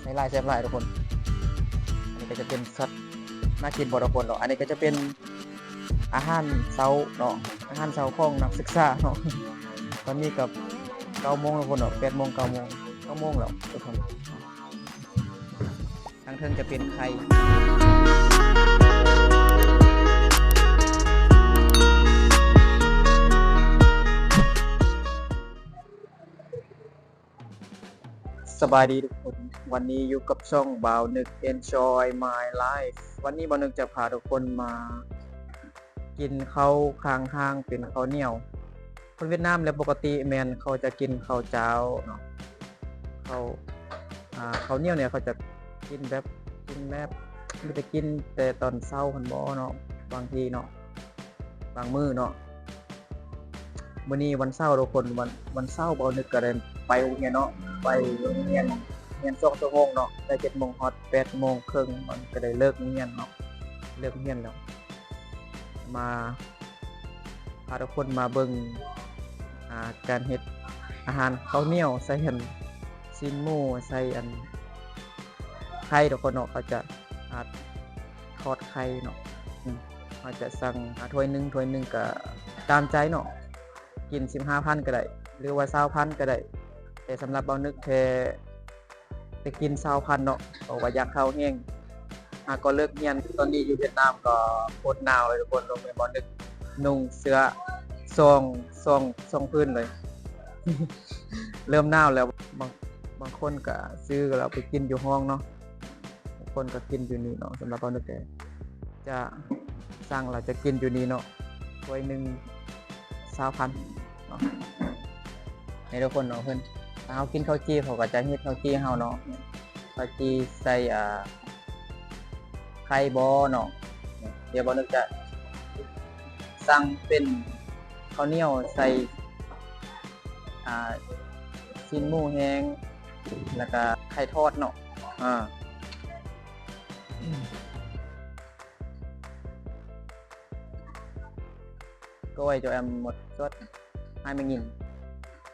ใช้ลายแซ่บลายทุกคน อันนี้ก็จะเป็นสัตว์น่ากินบทุกคนเนาะอันนี้ก็จะเป็นอาหารเช้าเนาะอาหารเช้าของนักศึกษาเนาะตอนนี้กับเก้าโมงทุกคนเนาะแปดโมงเก้าโมงเก้าโมงแล้วทุกคนทางเทิงจะเป็นไข่ สบายดีทุกคน วันนี้อยู่กับช่องบ่าวนึก Enjoy My Life วันนี้บ่าวนึกจะพาทุกคนมา กินข้าวข้างทางเป็นข้าวเหนียว คนเวียดนามแล้วปกติแมนเขาจะกินข้าวเจ้าเนาะข้าวอ่าข้าวเหนียวเนี่ยเขาจะกินแบบกินแบบไมันจะกินแต่ตอนเช้าพันบ่เนาะบางทีเนาะบางมือเนาะมื้อนี้วันเสาร์ทุกคนวันวันเสาร์บ่าวนึกก็ได้ ไปโรงเรียนเนาะไปโรงเรียนเรียนสองชั่วโมงเนาะได้เจ็ดโมงฮอตแปดโมงครึ่งมันก็ได้เลิกเรียนเนาะเลิกเรียนแล้วมาพาทุกคนมาเบิ่งอาการเฮ็ดอาหารข้าวเหนียวใส่อันซีนหมูใส่อันไข่ทุกคนเนาะเขาจะอาทอดไข่เนาะเขาจะสั่งถ้วยหนึ่งถ้วยหนึ่งก็ตามใจเนาะกิน15,000ก็ได้ หรือว่า20,000ก็ได้ แต่สำหรับเบานึกแค่ไปกินซาวพันเนาะบอกว่าอยากเข้าแห้งอะก็เลิกเรียนตอนนี้อยู่เวียดนามก็โคตรหนาวเลยทุกคนลงไปเบานึกนุ่งเสื้อซองซองซองพื้นเลย เริ่มหนาวแล้วบางบางคนก็ซื้อเราไปกินอยู่ห้องเนาะบางคนก็กินอยู่นี่เนาะสำหรับเบานึกแกจะสั่งเราจะกินอยู่นี่เนาะถ้วยหนึ่งซาวพันเนาะให้ทุกคนเนาะเพื่อน ถ้าเฮากินข้าวจีเขาก็จะเฮ็ดข้าวจีเฮาเนาะข้าวจีใส่อ่าไข่บอเนาะเดี๋ยวบ่นึกจะสั่งเป็นข้าวเหนียวใส่อ่าชิ้นหมูแห้งแล้วก็ไข่ทอดเนาะอ่าก็ไว้ cho em một suất 20 nghìn à, xôi đóng cửa tôi nhé xôi thịt trứng nha Để xay xin xay khay ăn đây mang về อืมเจ้าอันไหนด้วยอะเราถามว่กิน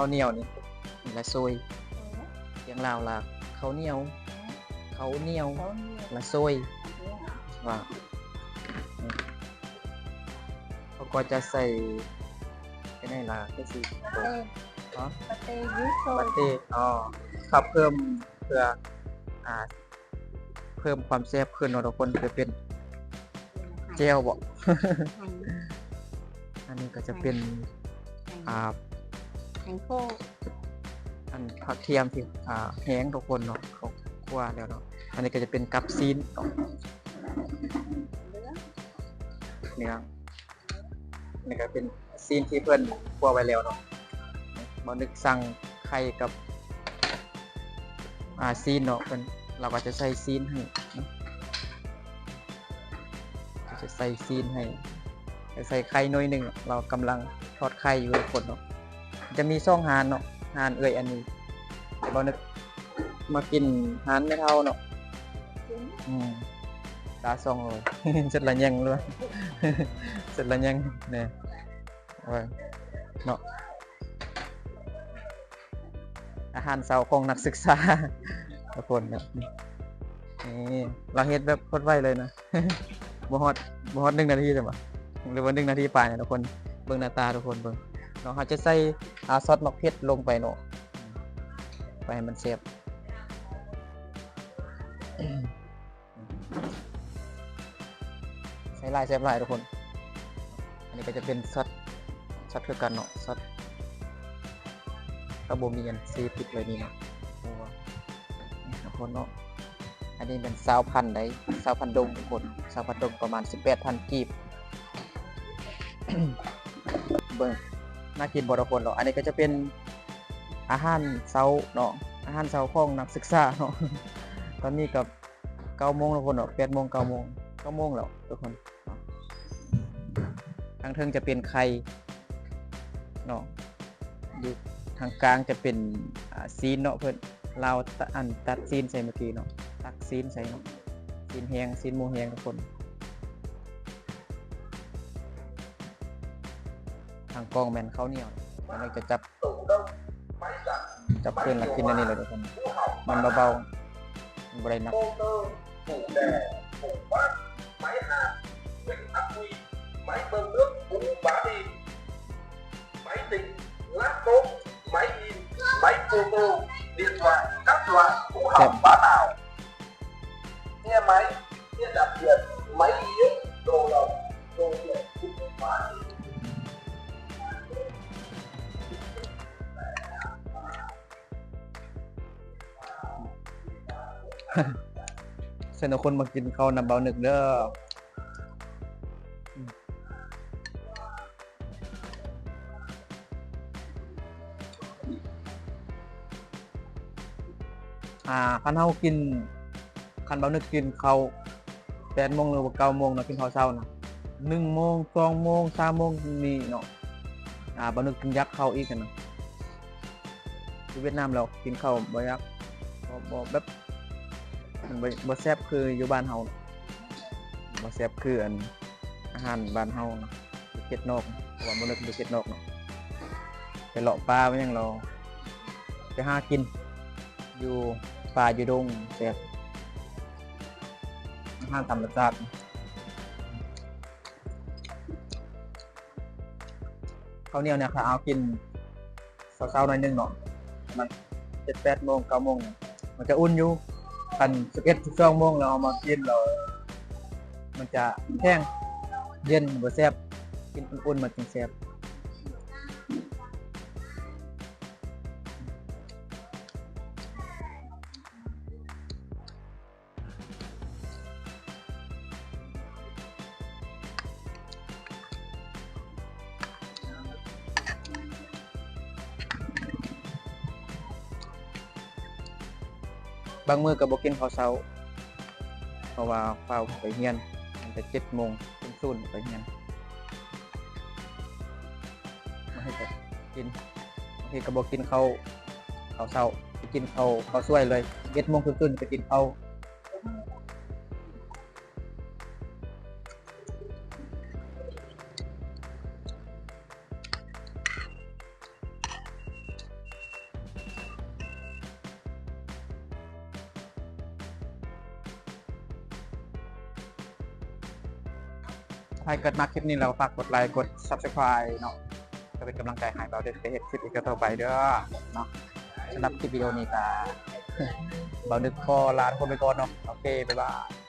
ข้าวเหนียวนี่นี่ละโซยเสียงลาวลาข้าวเหนียวข้าวเหนียว có nhiều ละโซยว่าอืมเขาก็จะใส่ไปไหนล่ะก็สิ tê อ๋อ tê dưới บั xôi ตเต้อ๋อครับเพิ่มเพื่ออ่าเพิ่มความแซ่บขึ้นเนาะทุกคนจะเป็นเจลบ่ hành อันนี้ก็จะเป็นอ่า hành hành khô อันผักเทียมที่อ่าแห้งทุกคนเนาะเขาคั่วแล้วเนาะอันนี้ก็จะเป็นกับซีนเนาะเนื้อนี่ก็เป็นซีนที่เพื่อนคั่วไว้แล้วเนาะบอนึกสั่งไข่กับอ่าซีนเนาะเพิ่นเราก็จะใส่ซีนให้จะใส่ซีนให้จะใส่ไข่หน้อยหนึ่งเรากำลังทอดไข่อยู่กคนเนาะ จะมีซ่องหานเนาะหานเอ่ยอันนี้บอนึกมากินหานไม่เท่าเนาะอืมตาส่องเลยเสร็จแล้วยังเลยเสร็จแล้วยังเนี่ยว่าเนาะอาหารเช้าของนักศึกษาทุกคนนะนี่เราเฮ็ดแบบโคตรไวเลยนะบ่ฮอดบ่ฮอดหนึ่งนาทีจ้ะบ่หรือว่าหนึ่งนาทีปลายนะทุกคนเบิ่งหน้าตาทุกคนเบิ่ง เนาะเขาจะใส่อาซอสมะเขือลงไปเนาะไปให้มันแซ่บใช้ลายแซ่บลายทุกคน อันนี้ก็จะเป็นซัดซัดคือกันเนาะซัดกระบมีกันซีปิดเลยนี่เนาะทุกคนเนาะอันนี้เป็นสาวพันได้สาวพันดงทุกคนสาวพันดงประมาณ 18พันกีบเบิ่ง น่ากินบทุกคนเนาะอันนี้ก็จะเป็นอาหารเช้าเนาะอาหารเช้าของนักศึกษาเนาะตอนนี้กับเก้าโมงแล้วคนเนาะแปดโมงเก้าโมงเก้าโมงแล้วทุกคนทางเทิงจะเป็นไข่เนาะอยู่ทางกลางจะเป็นซีนเนาะเพิ่นเราตะอันตัดซีนใส่เมื่อกี้เนาะตักซีนใส่เนาะซีนแหงซีนมูแหงทุกคน ทางกล้องแมนข้าวเหนียวมันเลยจะจับจับขึ้นแล้วกินอันนี้เลยทุกคนมันเบาๆมันบริหนัก máy bơm nước cũng bá đi máy tính laptop máy in máy photo điện thoại các loại cũng hỏng bá nào nghe máy nghe đạp điện máy yếu đồ đồng đồ điện cũng bá เสนอคนมากินข้าวนำเบาหนึ่งเด้ออ่าคันเฮากินคันเบาหนึ่งกินข้าวแปดโมงหรือว่าเก้าโมงเนาะกินข้าวเช้านะหนึ่งโมงสองโมงสามโมงนี่เนาะอ่าเบาหนึ่งกินยักษ์ข้าวอีกกันนะที่เวียดนามเรากินข้าวบ่ยักษ์บ่แบบ บ่บ่แซ่บคืออยู่บ้านเฮาบ่แซ่บคืออันอาหารบ้านเฮานะอยู่เขตนอกเพระว่าบ่นึกอยู่เขตนอกเนาะไปเลาะป่าไว้หยังเราไปหากิน อยู่ป่าอยู่ดงแซ่บอาหารธรรมชาติข้าวเหนียวเนี่ยค่ะเอากินเช้าๆหน่อยนึงเนาะมัน7-8โมง9โมงเนี่ยมันจะอุ่นอยู่ พันสิบเอ็ดสิบสองโมงเราเอามากินเรา มันจะแห้งเย็นบ่แซ่บกินอุ่นๆมันจึงแซ่บ บางมือก็บ่กินข้าวเช้าเพราะว่าเฝ้าไปเฮียนตั้งแต่เจ็ดโมงถึงศูนย์ไปเฮียนมาให้ก็กินบางทีก็บอกกินข้าวข้าวเช้าไปกินข้าวข้าวสวยเลยเจ็ดโมงถึงศูนย์ไปกินข้าว ถ้าเกิดมาคลิปนี้เราฝากกดไลค์กด subscribe เนาะจะเป็นกำลังใจให้เราได้เห็นคลิปอีกต่อไปเด้อเนาะสำหรับคลิปวิดีโอนี้ก็เบาดึกพอลาทุกคนไปก่อนเนาะโอเคบ๊ายบาย